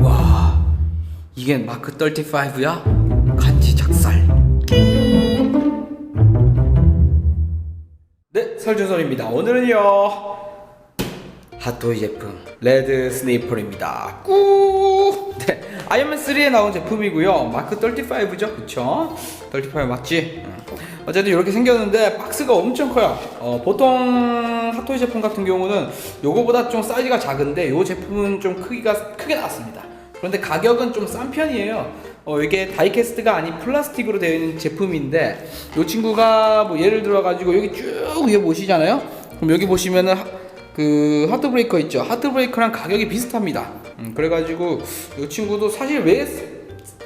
와 이게 마크 35야? 간지 작살. 네 설준설입니다. 오늘은요 핫토이 제품. 레드 스네이퍼입니다. 꾸! 네, 아이언맨 3에 나온 제품이고요. 마크 35죠? 그쵸? 35 맞지? 응. 어쨌든 이렇게 생겼는데 박스가 엄청 커요. 어, 보통 핫토이 제품 같은 경우는 요거보다 좀 사이즈가 작은데 요 제품은 좀 크기가 크게 나왔습니다. 그런데 가격은 좀 싼 편이에요. 어, 이게 다이캐스트가 아닌 플라스틱으로 되어 있는 제품인데 요 친구가 뭐 예를 들어 가지고 여기 쭉 위에 보시잖아요? 그럼 여기 보시면은 하- 그 하트 브레이커 있죠? 하트 브레이커랑 가격이 비슷합니다. 음, 그래가지고 이 친구도 사실 왜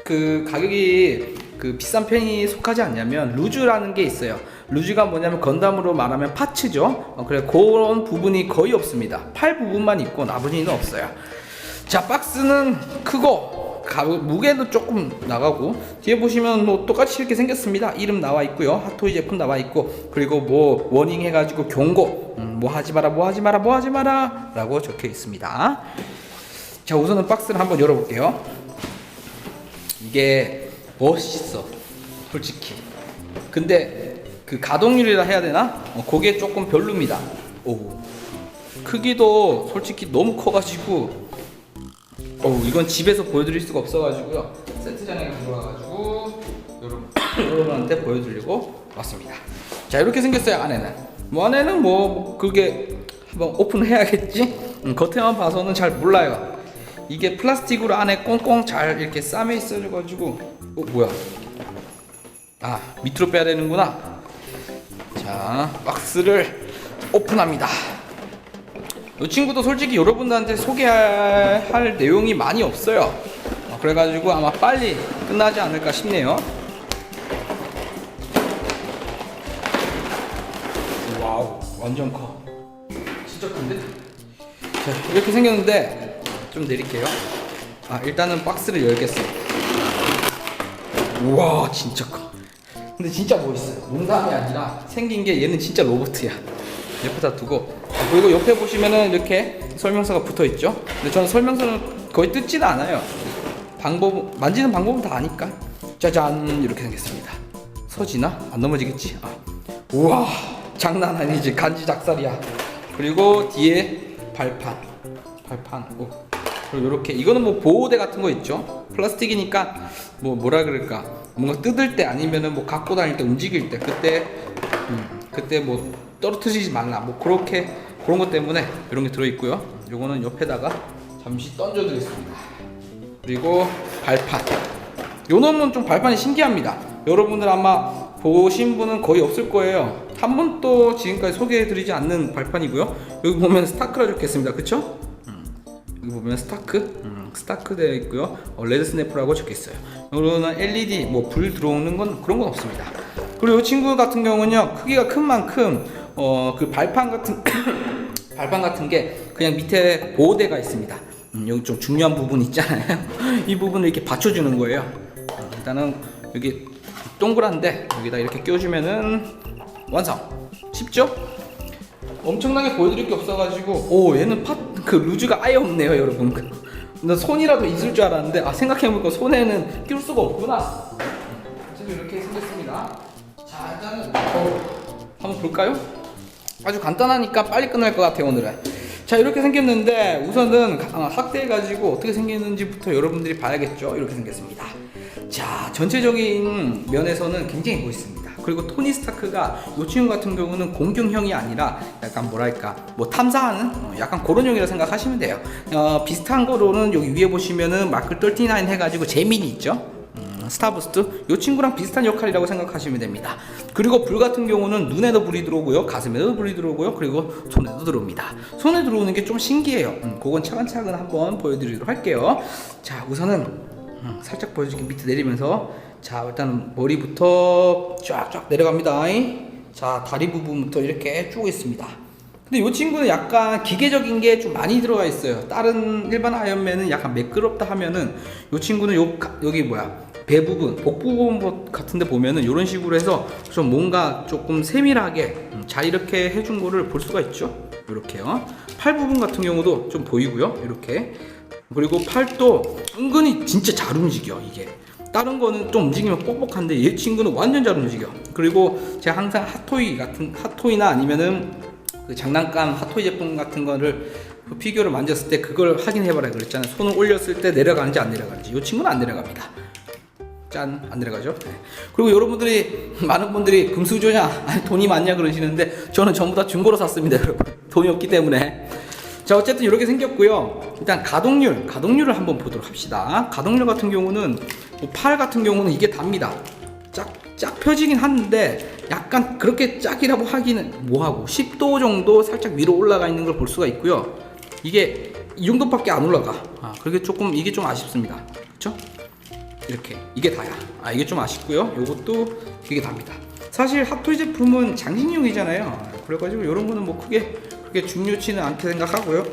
그 가격이 그 비싼 편이 속하지 않냐면 루즈라는 게 있어요. 루즈가 뭐냐면 건담으로 말하면 파츠죠. 어, 그래 그런 부분이 거의 없습니다. 팔 부분만 있고 나머지는 없어요. 자 박스는 크고 가, 무게도 조금 나가고 뒤에 보시면 뭐 똑같이 이렇게 생겼습니다. 이름 나와 있고요. 핫토이 제품 나와 있고 그리고 뭐 워닝 해가지고 경고. 음, 뭐 하지 마라 뭐 하지 마라 뭐 하지 마라 라고 적혀 있습니다. 자 우선은 박스를 한번 열어볼게요. 이게 멋있어. 솔직히. 근데 그 가동률이라 해야 되나? 어, 그게 조금 별로입니다. 오. 크기도 솔직히 너무 커가지고. 어우 이건 집에서 보여드릴 수가 없어가지고요. 세트장에 가져와가지고 여러분 여러분한테 보여드리고 왔습니다. 자 이렇게 생겼어요 안에는. 뭐 안에는 뭐 그게 한번 오픈해야겠지? 음, 겉에만 봐서는 잘 몰라요. 이게 플라스틱으로 안에 꽁꽁 잘 이렇게 싸매 있어가지고 어 뭐야 아 밑으로 빼야 되는구나 자 박스를 오픈합니다 이 친구도 솔직히 여러분들한테 소개할 할 내용이 많이 없어요. 어, 그래가지고 아마 빨리 끝나지 않을까 싶네요. 와우, 완전 커. 진짜 큰데? 자, 이렇게 생겼는데 좀 내릴게요. 아, 일단은 박스를 열겠어요. 우와, 진짜 커. 근데 진짜 멋있어요. 농담이 아니라 생긴 게 얘는 진짜 로봇이야. 옆에다 두고 아, 그리고 옆에 보시면은 이렇게 설명서가 붙어 있죠. 근데 저는 설명서는 거의 뜯지도 않아요. 방법 만지는 방법은 다 아니까. 짜잔 이렇게 생겼습니다. 서지나 안 넘어지겠지? 아. 우와 장난 아니지 간지 작살이야. 그리고 뒤에 발판 발판 오. 그리고 이렇게 이거는 뭐 보호대 같은 거 있죠. 플라스틱이니까 뭐 뭐라 그럴까 뭔가 뜯을 때 아니면은 뭐 갖고 다닐 때 움직일 때 그때 음, 그때 뭐 떨어뜨리지 말라 뭐 그렇게 그런 것 때문에 이런 게 들어 있고요. 요거는 옆에다가 잠시 던져 드리겠습니다. 그리고 발판. 요 놈은 좀 발판이 신기합니다. 여러분들 아마 보신 분은 거의 없을 거예요. 한 번도 지금까지 소개해드리지 않는 발판이고요. 여기 보면 스타크라 적혀있습니다. 그쵸? 음. 여기 보면 스타크, 음, 스타크 되어 있고요. 어, 레드 스냅프라고 적혀 있어요. 여기는 LED 뭐 불 들어오는 건 그런 건 없습니다. 그리고 이 친구 같은 경우는요 크기가 큰 만큼 어 그 발판 같은 발판 같은 게 그냥 밑에 보호대가 있습니다. 음, 여기 좀 중요한 부분 있잖아요. 이 부분을 이렇게 받쳐주는 거예요. 어, 일단은 여기 동그란데 여기다 이렇게 껴주면은 완성. 쉽죠? 엄청나게 보여드릴 게 없어가지고 오 얘는 파, 그 루즈가 아예 없네요 여러분. 나 손이라도 있을 줄 알았는데 아 생각해보니까 손에는 끼울 수가 없구나. 지금 이렇게 생겼습니다. 자 일단은 어, 한번 볼까요? 아주 간단하니까 빨리 끝날 것 같아요 오늘은. 자 이렇게 생겼는데 우선은 가- 어, 확대해가지고 어떻게 생겼는지부터 여러분들이 봐야겠죠? 이렇게 생겼습니다. 자 전체적인 면에서는 굉장히 멋있습니다 그리고 토니 스타크가 이 친구 같은 경우는 공격형이 아니라 약간 뭐랄까 뭐 탐사하는 어, 약간 그런 형이라 생각하시면 돼요 어, 비슷한 거로는 여기 위에 보시면은 마크 39 해가지고 재민이 있죠 음, 스타부스트 이 친구랑 비슷한 역할이라고 생각하시면 됩니다. 그리고 불 같은 경우는 눈에도 불이 들어오고요, 가슴에도 불이 들어오고요, 그리고 손에도 들어옵니다. 손에 들어오는 게 좀 신기해요. 음, 그건 차근차근 한번 보여드리도록 할게요. 자, 우선은 음, 살짝 보여줄게 밑에 내리면서 자 일단 머리부터 쫙쫙 내려갑니다. 자 다리 부분부터 이렇게 쭉 있습니다. 근데 이 친구는 약간 기계적인 게 좀 많이 들어가 있어요. 다른 일반 아이언맨은 약간 매끄럽다 하면은 이 친구는 요 가- 여기 뭐야 배 부분, 복 부분 같은데 보면은 이런 식으로 해서 좀 뭔가 조금 세밀하게 음, 잘 이렇게 해준 거를 볼 수가 있죠. 이렇게요. 팔 부분 같은 경우도 좀 보이고요. 이렇게 그리고 팔도 은근히 진짜 잘 움직여 이게 다른 거는 좀 움직이면 뻑뻑한데 얘 친구는 완전 잘 움직여. 그리고 제가 항상 핫토이 같은 핫토이나 아니면은 그 장난감 핫토이 제품 같은 거를 그 피규어를 만졌을 때 그걸 확인해봐라 그랬잖아요. 손을 올렸을 때 내려가는지 안 내려가는지. 이 친구는 안 내려갑니다. 짠 안 내려가죠? 네. 그리고 여러분들이 많은 분들이 금수저냐 아니 돈이 많냐 그러시는데 저는 전부 다 중고로 샀습니다 여러분. 돈이 없기 때문에. 자 어쨌든 이렇게 생겼고요. 일단 가동률 가동률을 한번 보도록 합시다. 가동률 같은 경우는 뭐 팔 같은 경우는 이게 답니다. 쫙, 쫙 펴지긴 하는데 약간 그렇게 짝이라고 하기는 뭐하고 10도 정도 살짝 위로 올라가 있는 걸 볼 수가 있고요. 이게 이 정도밖에 안 올라가. 아, 그게 조금 이게 좀 아쉽습니다. 그쵸? 이렇게. 이게 다야. 아 이게 좀 아쉽고요. 요것도 이게 답니다. 사실 핫토이 제품은 장식용이잖아요. 그래가지고 이런 거는 뭐 크게 그렇게 중요치는 않게 생각하고요.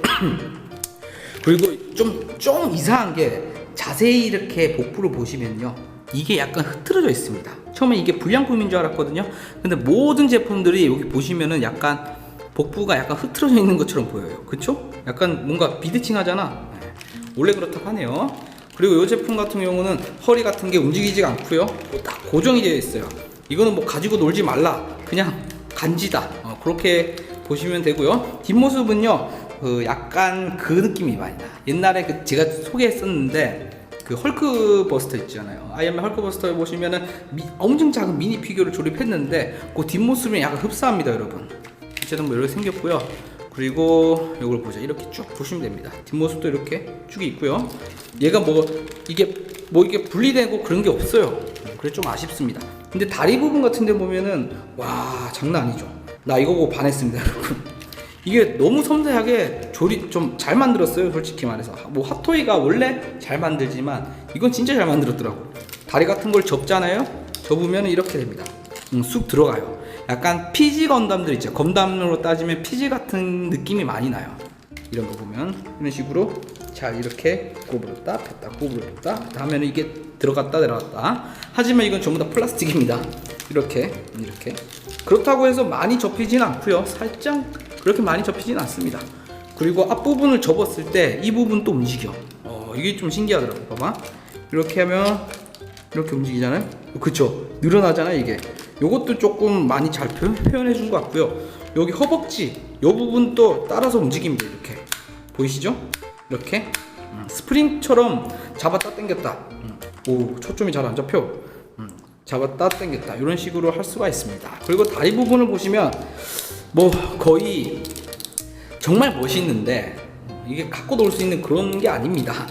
그리고 좀, 좀 이상한 게 자세히 이렇게 복부를 보시면요. 이게 약간 흐트러져 있습니다. 처음에 이게 불량품인 줄 알았거든요. 근데 모든 제품들이 여기 보시면은 약간 복부가 약간 흐트러져 있는 것처럼 보여요. 그쵸? 약간 뭔가 비대칭 하잖아. 네. 원래 그렇다고 하네요. 그리고 이 제품 같은 경우는 허리 같은 게 움직이지가 않고요. 뭐딱 고정이 되어 있어요. 이거는 뭐 가지고 놀지 말라. 그냥 간지다. 어, 그렇게 보시면 되고요. 뒷모습은요. 그 약간 그 느낌이 많이 나. 옛날에 그 제가 소개했었는데 그 헐크 버스터 있잖아요. 아이언맨 헐크 버스터에 보시면은 미- 엄청 작은 미니 피규어를 조립했는데 그 뒷모습이 약간 흡사합니다, 여러분. 어쨌든 뭐 이렇게 생겼고요. 그리고 이걸 보자. 이렇게 쭉 보시면 됩니다. 뒷모습도 이렇게 쭉 있고요. 얘가 뭐 이게 뭐 이게 분리되고 그런 게 없어요. 그래 좀 아쉽습니다. 근데 다리 부분 같은 데 보면은 와 장난 아니죠. 나 이거 보고 반했습니다, 여러분. 이게 너무 섬세하게 조립 좀잘 만들었어요, 솔직히 말해서. 뭐 핫토이가 원래 잘 만들지만 이건 진짜 잘 만들었더라고. 다리 같은 걸 접잖아요. 접으면 이렇게 됩니다. 음, 쑥 들어가요. 약간 피지 건담들 있죠. 건담으로 따지면 피지 같은 느낌이 많이 나요. 이런 거 보면 이런 식으로 잘 이렇게 꼬부렸다 폈다 꼬부렸다 하면 이게 들어갔다 내려갔다. 하지만 이건 전부 다 플라스틱입니다. 이렇게 이렇게 그렇다고 해서 많이 접히진 않고요. 살짝 그렇게 많이 접히진 않습니다. 그리고 앞부분을 접었을 때 이 부분 또 움직여. 어, 이게 좀 신기하더라고. 봐봐. 이렇게 하면 이렇게 움직이잖아요. 그쵸? 늘어나잖아요, 이게. 요것도 조금 많이 잘 표, 현해 준 것 같고요. 여기 허벅지, 요 부분도 따라서 움직입니다, 이렇게. 보이시죠? 이렇게. 음, 스프링처럼 잡았다 당겼다. 음, 오, 초점이 잘 안 잡혀. 음, 잡았다 당겼다. 이런 식으로 할 수가 있습니다. 그리고 다리 부분을 보시면 뭐 거의 정말 멋있는데 이게 갖고 놀 수 있는 그런 게 아닙니다.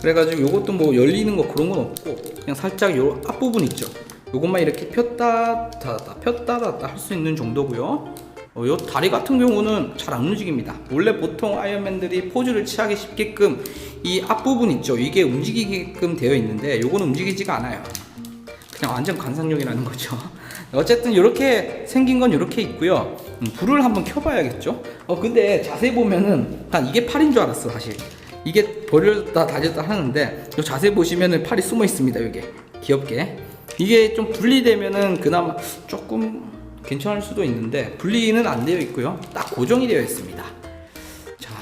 그래가지고 요것도 뭐 열리는 거 그런 건 없고 그냥 살짝 요 앞부분 있죠. 요것만 이렇게 폈다 닫았다 폈다 닫았다 할 수 있는 정도고요. 어, 요 다리 같은 경우는 잘 안 움직입니다. 원래 보통 아이언맨들이 포즈를 취하기 쉽게끔 이 앞부분 있죠. 이게 움직이게끔 되어 있는데 요거는 움직이지가 않아요. 그냥 완전 관상용이라는 거죠. 어쨌든 이렇게 생긴 건 이렇게 있고요. 음, 불을 한번 켜봐야겠죠. 어 근데 자세히 보면은 난 이게 팔인 줄 알았어 사실. 이게 버렸다 다졌다 하는데 요 자세히 보시면은 팔이 숨어 있습니다. 이게 귀엽게. 이게 좀 분리되면은 그나마 조금 괜찮을 수도 있는데 분리는 안 되어 있고요. 딱 고정이 되어 있습니다. 자,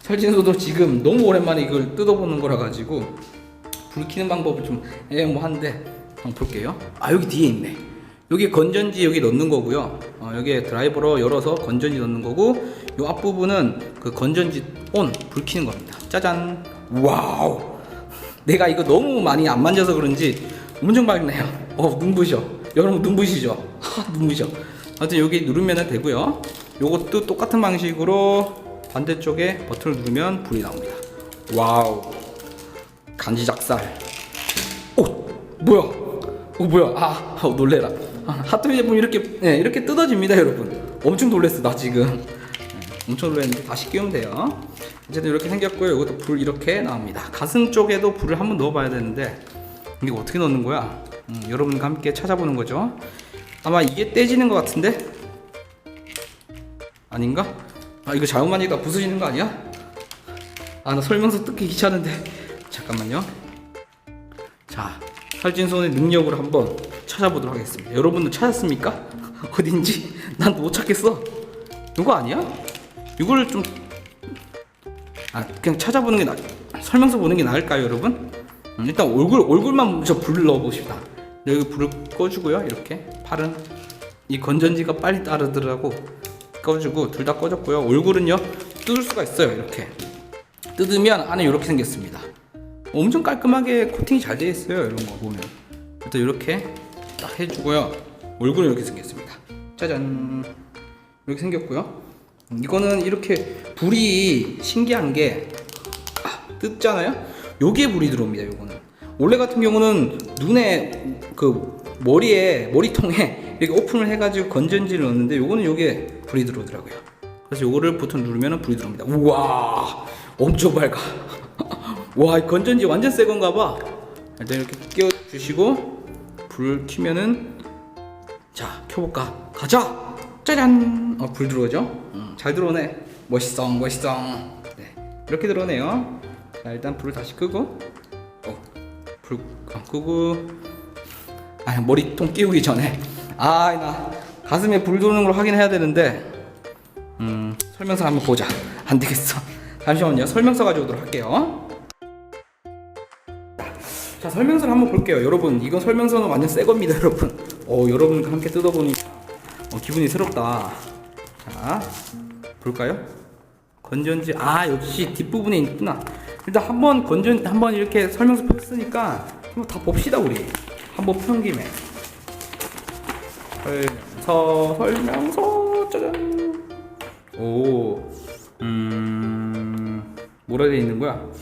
설진소도 지금 너무 오랜만에 이걸 뜯어보는 거라 가지고 불 켜는 방법을 좀 애매모한데 한번 볼게요. 아 여기 뒤에 있네. 여기 건전지 여기 넣는 거고요. 어, 여기에 드라이버로 열어서 건전지 넣는 거고 요 앞부분은 그 건전지 온 불 켜는 겁니다. 짜잔. 와우. 내가 이거 너무 많이 안 만져서 그런지 엄청 밝네요. 어 눈부셔. 여러분 눈부시죠? 하 눈부셔. 아무튼 여기 누르면 되고요. 요것도 똑같은 방식으로 반대쪽에 버튼을 누르면 불이 나옵니다. 와우. 간지 작살. 오 뭐야? 오 뭐야? 아, 아 놀래라. 아, 핫도그 제품 이렇게 네, 이렇게 뜯어집니다, 여러분. 엄청 놀랬어 나 지금. 네, 엄청 놀랐는데 다시 끼우면 돼요. 어쨌든 이렇게 생겼고요. 이것도 불 이렇게 나옵니다. 가슴 쪽에도 불을 한번 넣어봐야 되는데 이게 어떻게 넣는 거야? 음, 여러분과 함께 찾아보는 거죠. 아마 이게 떼지는 것 같은데 아닌가? 아 이거 잘못 만지다 부서지는 거 아니야? 아 나 설명서 뜯기 귀찮은데 잠깐만요. 자, 설진손의 능력으로 한번 찾아보도록 하겠습니다. 여러분도 찾았습니까? 어딘지 난 못 찾겠어. 이거 아니야? 이거를 좀 아, 그냥 찾아보는 게 나. 설명서 보는 게 나을까요, 여러분? 음, 일단 얼굴 얼굴만 먼저 불 넣어봅시다. 여기 불을 꺼주고요, 이렇게 팔은 이 건전지가 빨리 따르더라고 꺼주고 둘 다 꺼졌고요. 얼굴은요 뜯을 수가 있어요, 이렇게 뜯으면 안에 이렇게 생겼습니다. 엄청 깔끔하게 코팅이 잘 되어 있어요, 이런 거 보면. 일단 이렇게 딱 해주고요. 얼굴은 이렇게 생겼습니다. 짜잔 이렇게 생겼고요. 음, 이거는 이렇게 불이 신기한 게 아, 뜯잖아요. 요게 불이 들어옵니다. 요거는 원래 같은 경우는 눈에 그 머리에 머리통에 이렇게 오픈을 해가지고 건전지를 넣는데 요거는 요게 불이 들어오더라고요. 그래서 요거를 버튼 누르면 불이 들어옵니다. 우와 엄청 밝아. 와, 이 건전지 완전 새 건가 봐. 일단 이렇게 끼워 주시고 불 켜면은 자, 켜볼까? 가자. 짜잔. 어, 불 들어오죠? 음, 잘 들어오네. 멋있어, 멋있어. 네, 이렇게 들어오네요. 자, 일단 불을 다시 끄고, 어, 불 어, 끄고, 아, 머리통 끼우기 전에, 아, 나 가슴에 불 들어오는 걸 확인해야 되는데, 음, 설명서 한번 보자. 안 되겠어. 잠시만요. 설명서 가져오도록 할게요. 자 설명서를 한번 볼게요. 여러분 이건 설명서는 완전 새 겁니다 여러분. 어 여러분과 함께 뜯어보니 어, 기분이 새롭다. 자 볼까요? 건전지 아 역시 뒷부분에 있구나. 일단 한번 건전 한번 이렇게 설명서 폈으니까 한번 다 봅시다 우리. 한번 편 김에. 설명서 설명서 짜잔. 오 음 뭐라 되어 있는 거야? 음,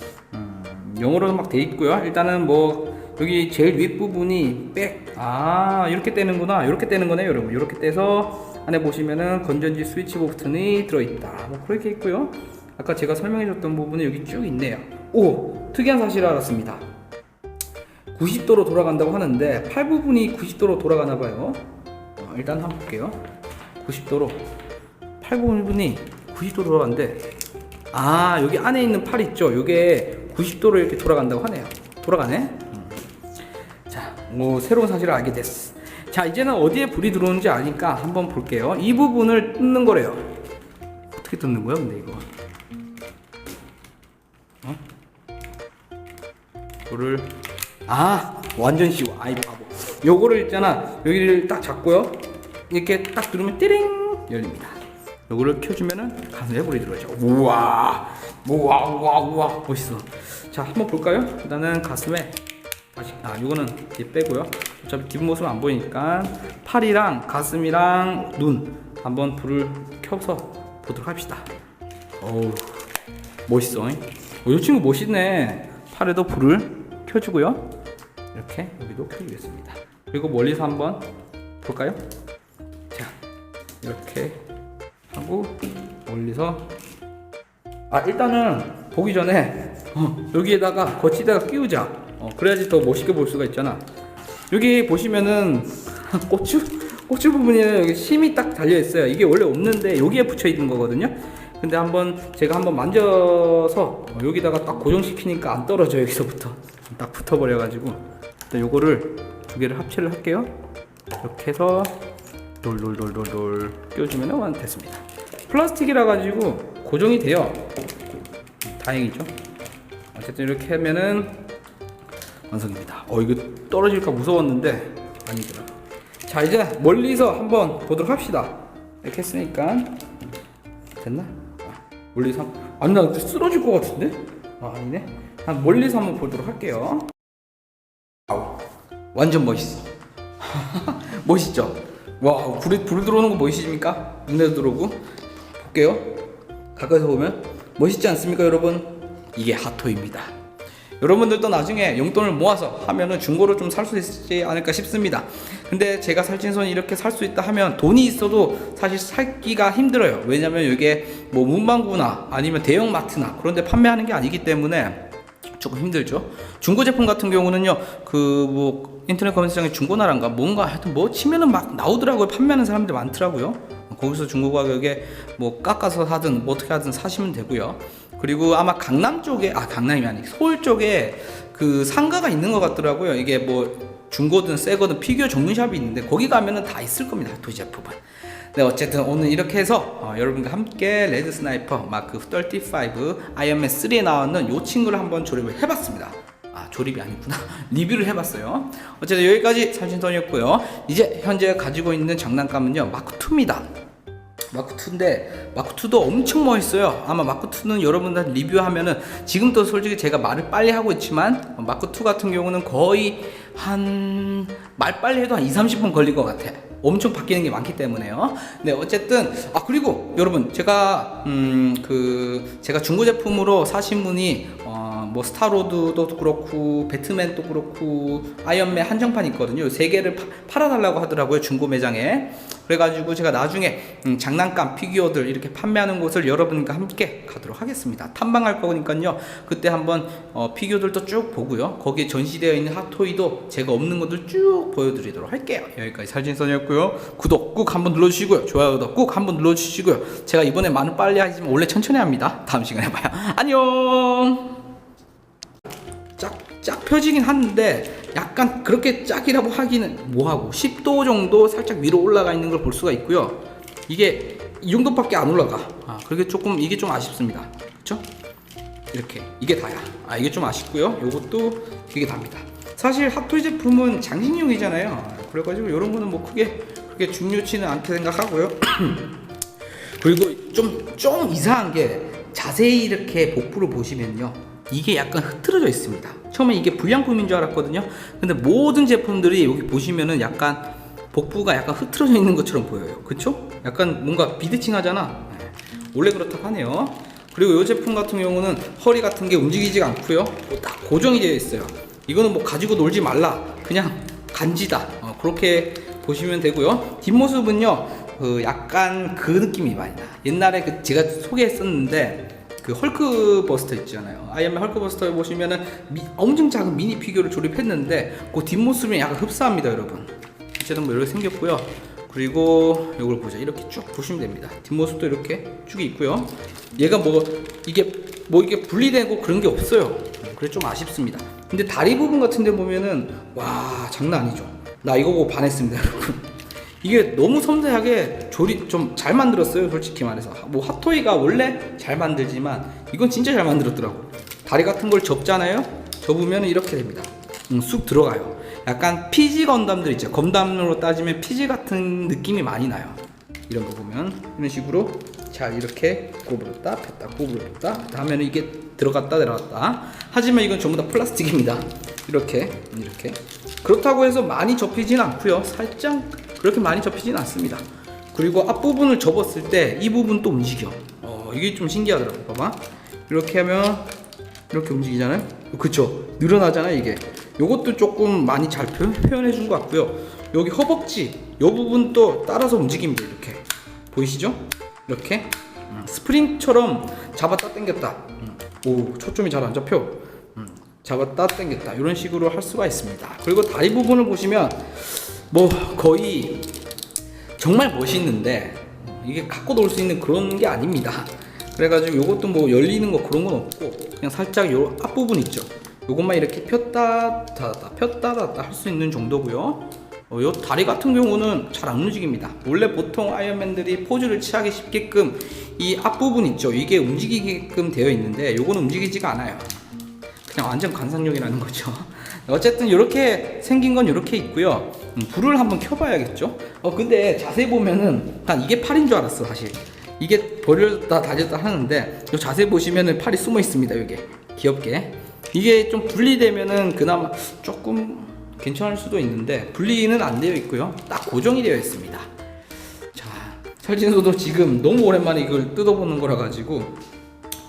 영어로는 막돼 있고요. 일단은 뭐 여기 제일 윗 부분이 백. 아 이렇게 떼는구나. 이렇게 떼는 거네요, 여러분. 이렇게 떼서 안에 보시면은 건전지 스위치 버튼이 들어있다. 뭐 그렇게 있고요. 아까 제가 설명해줬던 부분은 여기 쭉 있네요. 오 특이한 사실을 알았습니다. 90도로 돌아간다고 하는데 팔 부분이 90도로 돌아가나 봐요. 어, 일단 한번 볼게요. 90도로 팔 부분이 90도로 돌아가는데 아 여기 안에 있는 팔 있죠? 요게 90도로 이렇게 돌아간다고 하네요. 돌아가네. 음. 자, 뭐 새로운 사실을 알게 됐어. 자, 이제는 어디에 불이 들어오는지 아니까 한번 볼게요. 이 부분을 뜯는 거래요. 어떻게 뜯는 거야, 근데 이거? 어? 이거를 아 완전 쉬워. 아이 바보. 요거를 있잖아. 여기를 딱 잡고요. 이렇게 딱 누르면 띠링 열립니다. 요거를 켜주면은 가슴에 불이 들어오죠. 우와, 우와, 우와, 우와, 멋있어. 자, 한번 볼까요? 일단은 가슴에 아, 뒤에 빼고요. 어차피 뒷 모습은 안 보이니까 팔이랑 가슴이랑 눈 한번 불을 켜서 보도록 합시다. 어우, 멋있어. 잉? 어, 이 친구 멋있네. 팔에도 불을 켜주고요. 이렇게 여기도 켜주겠습니다. 그리고 멀리서 한번 볼까요? 자, 이렇게 하고 멀리서 아 일단은 보기 전에 어, 여기에다가 거치대가 끼우자. 어, 그래야지 더 멋있게 볼 수가 있잖아. 여기 보시면은 고추 고추 부분에 여기 심이 딱 달려 있어요. 이게 원래 없는데 여기에 붙여 있는 거거든요. 근데 한번 제가 한번 만져서 어, 여기다가 딱 고정시키니까 안 떨어져 여기서부터. 딱 붙어버려 가지고. 일단 요거를 두 개를 합체를 할게요. 이렇게 해서 돌돌돌돌돌 끼워주면 완 됐습니다. 플라스틱이라 가지고 고정이 돼요. 다행이죠. 어쨌든 이렇게 하면은 완성입니다. 어 이거 떨어질까 무서웠는데 아니더라. 자 이제 멀리서 한번 보도록 합시다. 이렇게 했으니까 됐나? 아, 멀리서 한... 아니 나 쓰러질 것 같은데? 아 아니네. 한 멀리서 한번 보도록 할게요. 아우 완전 멋있어. 멋있죠? 와, 불이 불 들어오는 거 보이십니까? 눈에 들어오고 볼게요. 가까이서 보면 멋있지 않습니까, 여러분? 이게 핫토입니다. 여러분들도 나중에 용돈을 모아서 하면은 중고로 좀 살 수 있지 않을까 싶습니다. 근데 제가 살찐손이 이렇게 살 수 있다 하면 돈이 있어도 사실 살기가 힘들어요. 왜냐면 이게 뭐 문방구나 아니면 대형 마트나 그런 데 판매하는 게 아니기 때문에 조금 힘들죠. 중고 제품 같은 경우는요, 그 뭐 인터넷 검색창에 중고나라인가 뭔가 하여튼 뭐 치면은 막 나오더라고요. 판매하는 사람들 많더라고요. 거기서 중고 가격에 뭐 깎아서 사든 뭐 어떻게 하든 사시면 되고요. 그리고 아마 강남 쪽에 아 강남이 아니 서울 쪽에 그 상가가 있는 것 같더라고요. 이게 뭐 중고든 새거든 피규어 전문샵이 있는데 거기 가면은 다 있을 겁니다. 토이 제품은. 네 어쨌든 오늘 이렇게 해서 어, 여러분과 함께 레드 스나이퍼 마크 35 아이언맨 3에 나오는 이 친구를 한번 조립을 해봤습니다. 아 조립이 아니구나 리뷰를 해봤어요. 어쨌든 여기까지 삼신선이었고요. 이제 현재 가지고 있는 장난감은요 마크 2입니다. 마크 2인데 마크 2도 엄청 멋있어요. 아마 마크 2는 여러분들 리뷰하면은 지금도 솔직히 제가 말을 빨리 하고 있지만 어, 마크 2 같은 경우는 거의 한 말 빨리 해도 한 2, 30분 걸릴 것 같아. 엄청 바뀌는 게 많기 때문에요. 네, 어쨌든 아 그리고 여러분 제가 음 그 제가 중고 제품으로 사신 분이 어 뭐 스타로드도 그렇고 배트맨도 그렇고 아이언맨 한정판 있거든요. 세 개를 파- 팔아달라고 하더라고요 중고 매장에. 그래가지고 제가 나중에 음, 장난감 피규어들 이렇게 판매하는 곳을 여러분과 함께 가도록 하겠습니다. 탐방할 거니까요. 그때 한번 어, 피규어들도 쭉 보고요. 거기에 전시되어 있는 핫토이도 제가 없는 것들 쭉 보여드리도록 할게요. 여기까지 살진선이었고요. 구독 꾹 한번 눌러주시고요. 좋아요도 꾹 한번 눌러주시고요. 제가 이번에 많은 빨리 하지만 원래 천천히 합니다. 다음 시간에 봐요. 안녕. 짝, 짝 펴지긴 하는데 약간 그렇게 짝이라고 하기는 뭐하고 10도 정도 살짝 위로 올라가 있는 걸 볼 수가 있고요. 이게 이 정도밖에 안 올라가. 아, 그게 조금 이게 좀 아쉽습니다. 그쵸? 이렇게. 이게 다야. 아 이게 좀 아쉽고요. 요것도 이게 답니다. 사실 핫토이 제품은 장식용이잖아요. 그래가지고 이런 거는 뭐 크게 그렇게 중요치는 않게 생각하고요. 그리고 좀, 좀 이상한 게 자세히 이렇게 복부를 보시면요. 이게 약간 흐트러져 있습니다. 처음에 이게 불량품인 줄 알았거든요. 근데 모든 제품들이 여기 보시면은 약간 복부가 약간 흐트러져 있는 것처럼 보여요. 그쵸? 약간 뭔가 비대칭하잖아. 네. 원래 그렇다고 하네요. 그리고 이 제품 같은 경우는 허리 같은 게 움직이지가 않고요. 뭐딱 고정이 되어 있어요. 이거는 뭐 가지고 놀지 말라. 그냥 간지다. 어, 그렇게 보시면 되고요. 뒷모습은요. 그 약간 그 느낌이 많이 나. 옛날에 그 제가 소개했었는데 그 헐크 버스터 있잖아요. 아이언맨 헐크 버스터에 보시면은 미- 엄청 작은 미니 피규어를 조립했는데 그 뒷모습이 약간 흡사합니다, 여러분. 어쨌든 뭐 이렇게 생겼고요. 그리고 이걸 보자. 이렇게 쭉 보시면 됩니다. 뒷모습도 이렇게 쭉 있고요. 얘가 뭐 이게 뭐 이게 분리되고 그런 게 없어요. 그래 좀 아쉽습니다. 근데 다리 부분 같은 데 보면은 와 장난 아니죠. 나 이거 보고 반했습니다, 여러분. 이게 너무 섬세하게 조립 좀잘 만들었어요, 솔직히 말해서. 뭐 핫토이가 원래 잘 만들지만 이건 진짜 잘 만들었더라고. 다리 같은 걸 접잖아요. 접으면 이렇게 됩니다. 음, 쑥 들어가요. 약간 피지 건담들 있죠. 건담으로 따지면 피지 같은 느낌이 많이 나요. 이런 거 보면 이런 식으로 잘 이렇게 구부렸다 폈다 구부렸다 하면 이게 들어갔다 내려갔다. 하지만 이건 전부 다 플라스틱입니다. 이렇게 이렇게 그렇다고 해서 많이 접히진 않고요. 살짝 그렇게 많이 접히진 않습니다. 그리고 앞부분을 접었을 때 이 부분 또 움직여. 어, 이게 좀 신기하더라고. 봐봐. 이렇게 하면 이렇게 움직이잖아요. 그쵸? 늘어나잖아요, 이게. 요것도 조금 많이 잘 표현해 준 것 같고요. 여기 허벅지, 요 부분도 따라서 움직입니다, 이렇게. 보이시죠? 이렇게. 음, 스프링처럼 잡았다 당겼다. 음, 오, 초점이 잘 안 잡혀. 음, 잡았다 당겼다. 이런 식으로 할 수가 있습니다. 그리고 다리 부분을 보시면 뭐 거의 정말 멋있는데 이게 갖고 놀 수 있는 그런 게 아닙니다. 그래가지고 요것도 뭐 열리는 거 그런 건 없고 그냥 살짝 요 앞부분 있죠. 요것만 이렇게 폈다 닫았다 폈다 닫았다 할 수 있는 정도고요. 어, 요 다리 같은 경우는 잘 안 움직입니다. 원래 보통 아이언맨들이 포즈를 취하기 쉽게끔 이 앞부분 있죠. 이게 움직이게끔 되어 있는데 요거는 움직이지가 않아요. 그냥 완전 관상용이라는 거죠. 어쨌든 이렇게 생긴 건 이렇게 있고요. 음, 불을 한번 켜봐야겠죠. 어 근데 자세히 보면은 난 이게 팔인 줄 알았어 사실. 이게 버렸다 다졌다 하는데 요 자세히 보시면은 팔이 숨어 있습니다. 이게 귀엽게. 이게 좀 분리되면은 그나마 조금 괜찮을 수도 있는데 분리는 안 되어 있고요. 딱 고정이 되어 있습니다. 자, 설진소도 지금 너무 오랜만에 이걸 뜯어보는 거라 가지고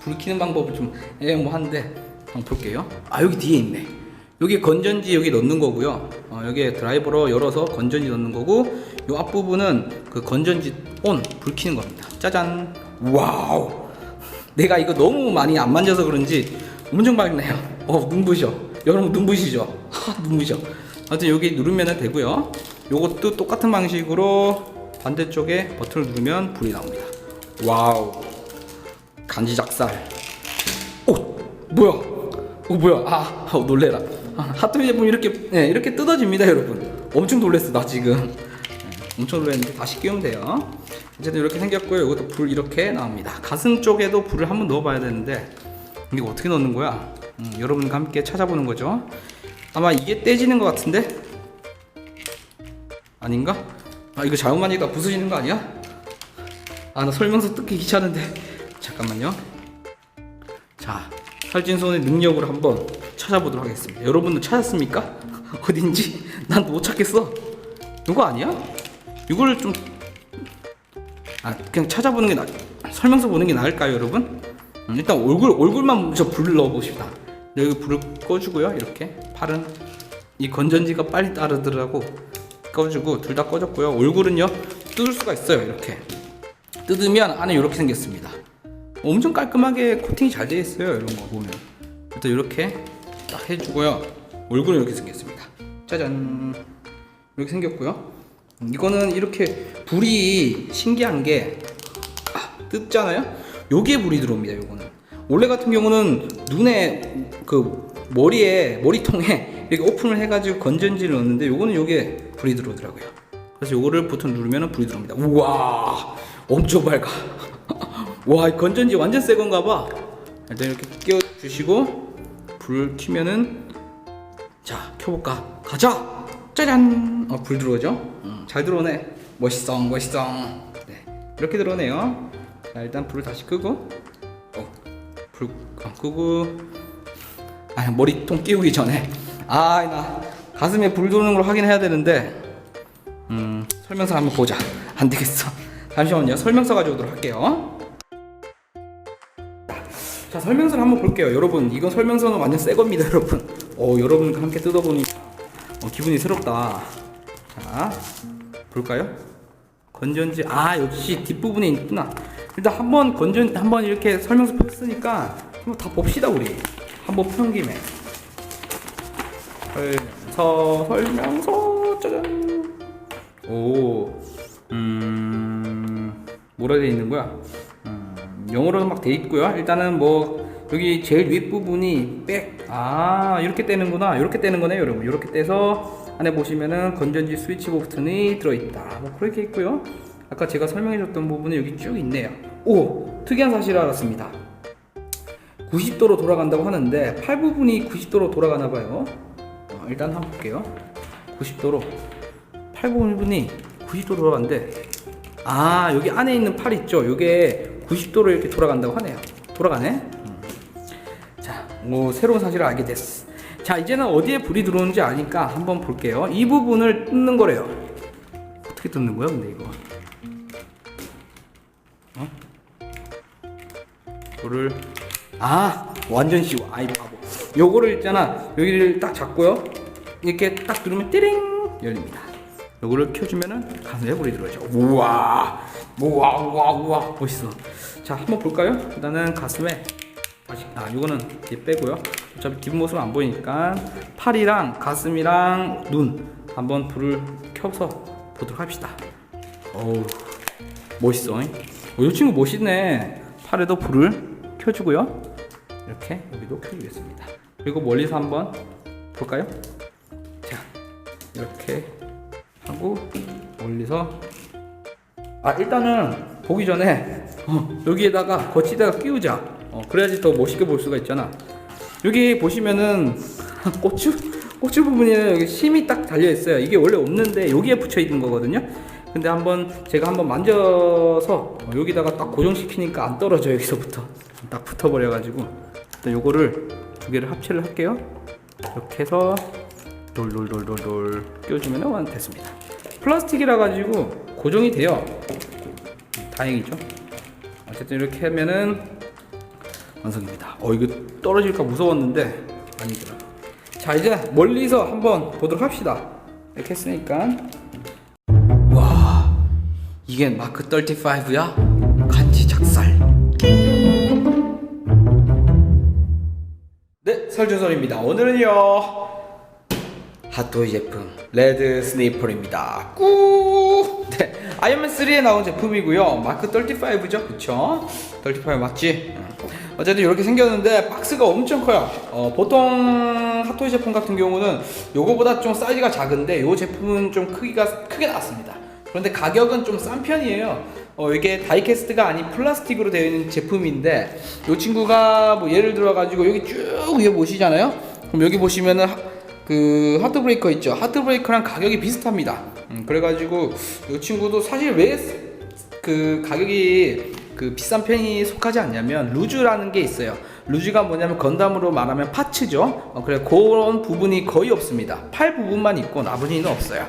불 켜는 방법을 좀 애매모한데 한번 볼게요. 아 여기 뒤에 있네. 여기 건전지 여기 넣는 거고요. 어, 여기에 드라이버로 열어서 건전지 넣는 거고 요 앞부분은 그 건전지 온 불 켜는 겁니다. 짜잔. 와우. 내가 이거 너무 많이 안 만져서 그런지 엄청 밝네요. 어 눈부셔. 여러분 눈부시죠? 하 눈부셔. 아무튼 여기 누르면 되고요. 요것도 똑같은 방식으로 반대쪽에 버튼을 누르면 불이 나옵니다. 와우. 간지 작살. 오 뭐야? 오 뭐야? 아, 아 놀래라. 아, 핫도그 제품 이렇게 네, 이렇게 뜯어집니다, 여러분. 엄청 놀랬어 나 지금. 네, 엄청 놀랐는데 다시 끼우면 돼요. 어쨌든 이렇게 생겼고요. 이것도 불 이렇게 나옵니다. 가슴 쪽에도 불을 한번 넣어봐야 되는데 이게 어떻게 넣는 거야? 음, 여러분과 함께 찾아보는 거죠. 아마 이게 떼지는 것 같은데 아닌가? 아 이거 잘못 만지다 부서지는 거 아니야? 아 나 설명서 뜯기 귀찮은데 잠깐만요. 자 살진손의 능력으로 한번 찾아보도록 하겠습니다. 여러분도 찾았습니까? 어딘지 난 못 찾겠어. 이거 아니야? 이거를 좀 아, 그냥 찾아보는 게 나, 설명서 보는 게 나을까요, 여러분? 음, 일단 얼굴 얼굴만 먼저 불을 넣어봅시다. 여기 불을 꺼주고요, 이렇게 팔은 이 건전지가 빨리 따르더라고 꺼주고 둘 다 꺼졌고요. 얼굴은요 뜯을 수가 있어요, 이렇게 뜯으면 안에 이렇게 생겼습니다. 엄청 깔끔하게 코팅이 잘 되어 있어요, 이런 거 보면. 일단 이렇게 딱 해주고요. 얼굴은 이렇게 생겼습니다. 짜잔 이렇게 생겼고요. 이거는 이렇게 불이 신기한 게 아, 뜯잖아요. 요게 불이 들어옵니다. 요거는 원래 같은 경우는 눈에 그 머리에 머리통에 이렇게 오픈을 해가지고 건전지를 넣는데 요거는 요게 불이 들어오더라고요. 그래서 요거를 보통 누르면 불이 들어옵니다. 우와 엄청 밝아. 와, 이 건전지 완전 새 건가 봐. 일단 이렇게 끼워 주시고 불 켜면은 자, 켜볼까? 가자! 짜잔! 어, 불 들어오죠? 음, 잘 들어오네. 멋있어, 멋있어. 네, 이렇게 들어오네요. 자, 일단 불을 다시 끄고, 어, 불 어, 끄고, 아, 머리통 끼우기 전에, 아, 나 가슴에 불 들어오는 걸 확인해야 되는데, 음, 설명서 한번 보자. 안 되겠어. 잠시만요. 설명서 가져오도록 할게요. 자, 설명서를 한번 볼게요. 여러분, 이건 설명서는 완전 새 겁니다, 여러분. 어, 여러분과 함께 뜯어보니 어, 기분이 새롭다. 자, 볼까요? 건전지, 아, 역시 뒷부분에 있구나. 일단 한번 건전, 한번 이렇게 설명서 폈으니까 한번 다 봅시다, 우리. 한번 편 김에. 설명서, 설명서, 짜잔. 오, 음, 뭐라 되어 있는 거야? 음, 영어로는 막 돼 있고요. 일단은 뭐 여기 제일 윗부분이 백, 아 이렇게 떼는구나. 이렇게 떼는 거네요, 여러분. 이렇게 떼서 안에 보시면은 건전지 스위치 버튼이 들어있다. 뭐 그렇게 있고요. 아까 제가 설명해줬던 부분은 여기 쭉 있네요. 오, 특이한 사실을 알았습니다. 90도로 돌아간다고 하는데 팔 부분이 90도로 돌아가나 봐요. 어, 일단 한번 볼게요. 90도로 팔 부분이 90도로 돌아가는데 아 여기 안에 있는 팔 있죠? 이게 90도로 이렇게 돌아간다고 하네요. 돌아가네. 음. 자, 뭐 새로운 사실을 알게 됐어. 자, 이제는 어디에 불이 들어오는지 아니까 한번 볼게요. 이 부분을 뜯는 거래요. 어떻게 뜯는 거야, 근데 이거? 어? 이거를 아 완전 쉬워. 아이 바보. 요거를 있잖아. 여기를 딱 잡고요. 이렇게 딱 누르면 띠링 열립니다. 요거를 켜주면은 가슴에 불이 들어오죠. 우와, 우와, 우와, 우와, 멋있어. 자, 한번 볼까요? 일단은 가슴에 아, 요거는 이렇게 빼고요. 어차피 뒷모습은 안 보이니까 팔이랑 가슴이랑 눈 한번 불을 켜서 보도록 합시다. 어우, 멋있어. 잉? 어, 이 친구 멋있네. 팔에도 불을 켜주고요. 이렇게 여기도 켜주겠습니다. 그리고 멀리서 한번 볼까요? 자, 이렇게 하고 멀리서 아 일단은 보기 전에 어, 여기에다가 거치대가 끼우자. 어, 그래야지 더 멋있게 볼 수가 있잖아. 여기 보시면은 고추 고추 부분에 여기 심이 딱 달려 있어요. 이게 원래 없는데 여기에 붙여 있는 거거든요. 근데 한번 제가 한번 만져서 어, 여기다가 딱 고정시키니까 안 떨어져 여기서부터 딱 붙어버려 가지고 일단 요거를 두 개를 합체를 할게요. 이렇게 해서 돌돌돌돌돌 끼워주면 완 됐습니다. 플라스틱이라 가지고 고정이 돼요. 다행이죠. 어쨌든 이렇게 하면은 완성입니다. 어 이거 떨어질까 무서웠는데 아니더라. 자 이제 멀리서 한번 보도록 합시다. 이렇게 했으니까 와 이게 마크 35야? 간지 작살. 네 설조선입니다. 오늘은요 핫토이 제품 레드 스네이퍼입니다. 꾸. 네, 아이언맨 3에 나온 제품이고요. 마크 35죠, 그쵸? 35 맞지? 어쨌든 이렇게 생겼는데 박스가 엄청 커요. 어, 보통 핫토이 제품 같은 경우는 요거보다 좀 사이즈가 작은데 요 제품은 좀 크기가 크게 나왔습니다. 그런데 가격은 좀 싼 편이에요. 어, 이게 다이캐스트가 아닌 플라스틱으로 되어 있는 제품인데 이 친구가 뭐 예를 들어 가지고 여기 쭉 위에 보시잖아요. 그럼 여기 보시면은 하, 그 하트 브레이커 있죠. 하트 브레이커랑 가격이 비슷합니다. 음, 그래가지고 이 친구도 사실 왜 그 가격이 그 비싼 편이 속하지 않냐면 루즈라는 게 있어요. 루즈가 뭐냐면 건담으로 말하면 파츠죠. 어, 그래 그런 부분이 거의 없습니다. 팔 부분만 있고 나머지는 없어요.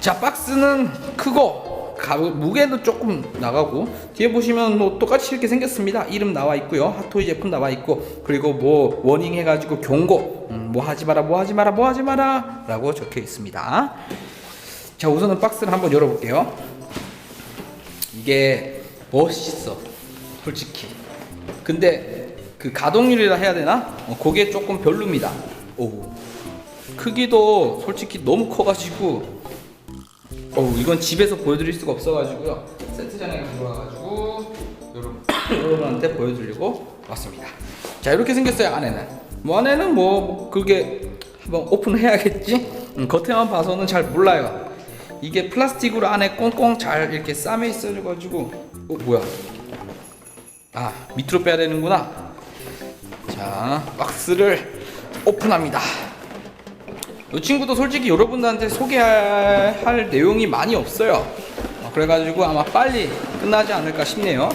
자 박스는 크고 가, 무게도 조금 나가고 뒤에 보시면 뭐 똑같이 이렇게 생겼습니다. 이름 나와 있고요. 핫토이 제품 나와 있고 그리고 뭐 워닝 해가지고 경고 음, 뭐 하지 마라 뭐 하지 마라 뭐 하지 마라 라고 적혀 있습니다. 자 우선은 박스를 한번 열어볼게요. 이게 멋있어 솔직히 근데 그 가동률이라 해야 되나? 어, 그게 조금 별로입니다 오 크기도 솔직히 너무 커가지고 어 이건 집에서 보여드릴 수가 없어가지고요. 세트장에 들어와가지고 여러분 여러분한테 보여드리고 왔습니다. 자 이렇게 생겼어요 안에는. 뭐 안에는 뭐 그게 한번 오픈해야겠지? 음, 겉에만 봐서는 잘 몰라요. 이게 플라스틱으로 안에 꽁꽁 잘 이렇게 싸매 있어가지고 어 뭐야? 아 밑으로 빼야 되는구나. 자 박스를 오픈합니다 이 친구도 솔직히 여러분들한테 소개할 할 내용이 많이 없어요. 어, 그래가지고 아마 빨리 끝나지 않을까 싶네요.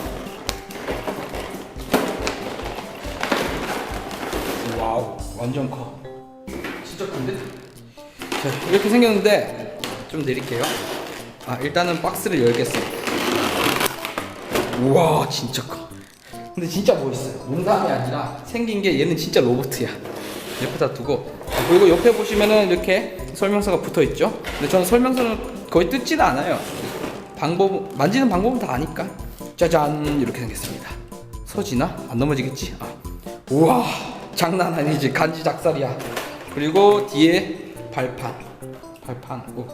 와우 완전 커. 진짜 큰데? 자 이렇게 생겼는데 좀 내릴게요. 아 일단은 박스를 열겠습니다. 우와 진짜 커. 근데 진짜 멋있어요. 농담이 아니라 생긴 게 얘는 진짜 로봇이야. 옆에다 두고 그리고 옆에 보시면은 이렇게 설명서가 붙어 있죠? 근데 저는 설명서는 거의 뜯지는 않아요. 방법 만지는 방법은 다 아니까. 짜잔! 이렇게 생겼습니다. 서지나? 안 넘어지겠지? 아. 우와! 장난 아니지. 간지 작살이야. 그리고 뒤에 발판. 발판. 오.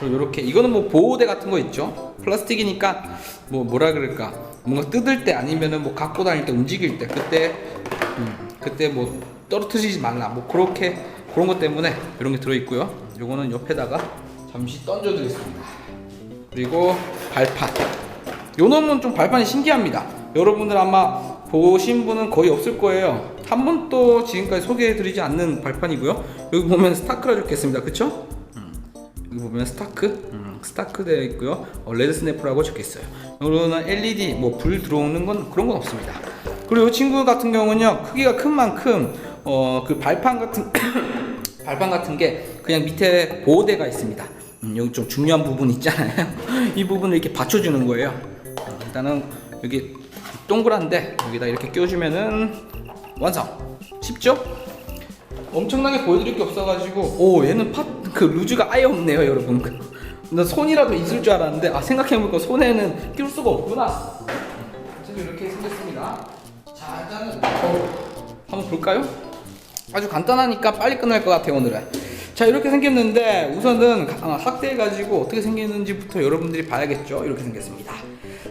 그리고 이렇게. 이거는 뭐 보호대 같은 거 있죠? 플라스틱이니까 뭐 뭐라 그럴까? 뭔가 뜯을 때 아니면은 뭐 갖고 다닐 때 움직일 때 그때 음, 그때 뭐 떨어뜨리지 말라. 뭐 그렇게 그런 것 때문에 이런 게 들어 있고요. 요거는 옆에다가 잠시 던져 드리겠습니다. 그리고 발판. 요 놈은 좀 발판이 신기합니다. 여러분들 아마 보신 분은 거의 없을 거예요. 한 번도 지금까지 소개해 드리지 않는 발판이고요. 여기 보면 스타크라 적혀있습니다. 그쵸? 여기 보면 스타크, 음, 스타크 되어 있고요. 어, 레드 스냅프라고 적혀 있어요. 이거는 LED 뭐 불 들어오는 건 그런 건 없습니다. 그리고 이 친구 같은 경우는요 크기가 큰 만큼 어 그 발판 같은 발판 같은 게 그냥 밑에 보호대가 있습니다. 음, 여기 좀 중요한 부분 있잖아요. 이 부분을 이렇게 받쳐주는 거예요. 어, 일단은 여기 동그란데 여기다 이렇게 끼워주면은 완성. 쉽죠? 엄청나게 보여드릴 게 없어가지고 오 얘는 파, 그 루즈가 아예 없네요 여러분 나 손이라도 있을 줄 알았는데 아 생각해보니까 손에는 끼울 수가 없구나 그래서 이렇게 생겼습니다 자 일단은 어, 한번 볼까요? 아주 간단하니까 빨리 끝날 것 같아요 오늘은. 자 이렇게 생겼는데 우선은 가- 확대해가지고 어떻게 생겼는지부터 여러분들이 봐야겠죠? 이렇게 생겼습니다.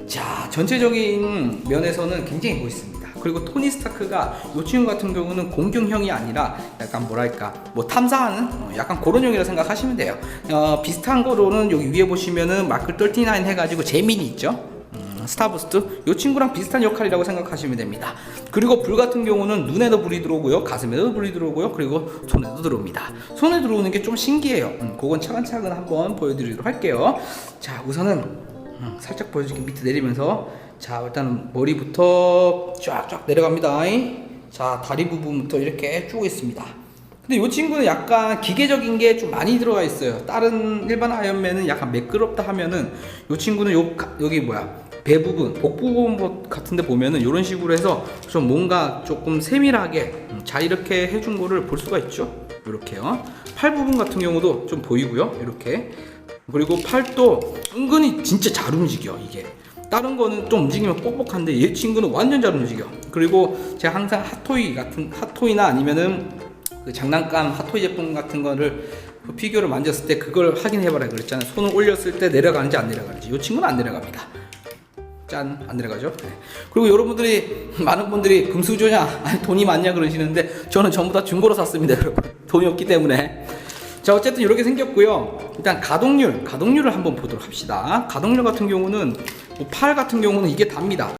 자 전체적인 면에서는 굉장히 멋있습니다. 그리고 토니 스타크가 이 친구 같은 경우는 공중형이 아니라 약간 뭐랄까 뭐 탐사하는 어, 약간 그런 형이라 생각하시면 돼요. 어, 비슷한 거로는 여기 위에 보시면은 마크 39 해가지고 재민이 있죠? 음, 스타부스트? 이 친구랑 비슷한 역할이라고 생각하시면 됩니다. 그리고 불 같은 경우는 눈에도 불이 들어오고요. 가슴에도 불이 들어오고요. 그리고 손에도 들어옵니다. 손에 들어오는 게 좀 신기해요. 음, 그건 차근차근 한번 보여드리도록 할게요. 자 우선은 음, 살짝 보여줄게. 밑에 내리면서. 자 일단 머리부터 쫙쫙 내려갑니다. 자 다리 부분부터 이렇게 쭉 있습니다. 근데 이 친구는 약간 기계적인 게 좀 많이 들어가 있어요. 다른 일반 아이언맨은 약간 매끄럽다 하면은 이 친구는 요 가- 여기 뭐야 배 부분 복 부분 뭐 같은데 보면은 이런 식으로 해서 좀 뭔가 조금 세밀하게 음, 자 이렇게 해준 거를 볼 수가 있죠? 이렇게요. 팔 부분 같은 경우도 좀 보이고요 이렇게. 그리고 팔도 은근히 진짜 잘 움직여 이게. 다른 거는 좀 움직이면 뻑뻑한데 얘 친구는 완전 잘 움직여. 그리고 제가 항상 핫토이 같은 핫토이나 아니면은 그 장난감 핫토이 제품 같은 거를 그 피규어를 만졌을 때 그걸 확인해봐라 그랬잖아요. 손을 올렸을 때 내려가는지 안 내려가는지. 이 친구는 안 내려갑니다 짠 안 내려가죠 네. 그리고 여러분들이 많은 분들이 금수저냐 아니 돈이 많냐 그러시는데 저는 전부 다 중고로 샀습니다 여러분 돈이 없기 때문에 자 어쨌든 이렇게 생겼고요. 일단 가동률, 가동률을 한번 보도록 합시다. 가동률 같은 경우는 뭐팔 같은 경우는 이게 답니다.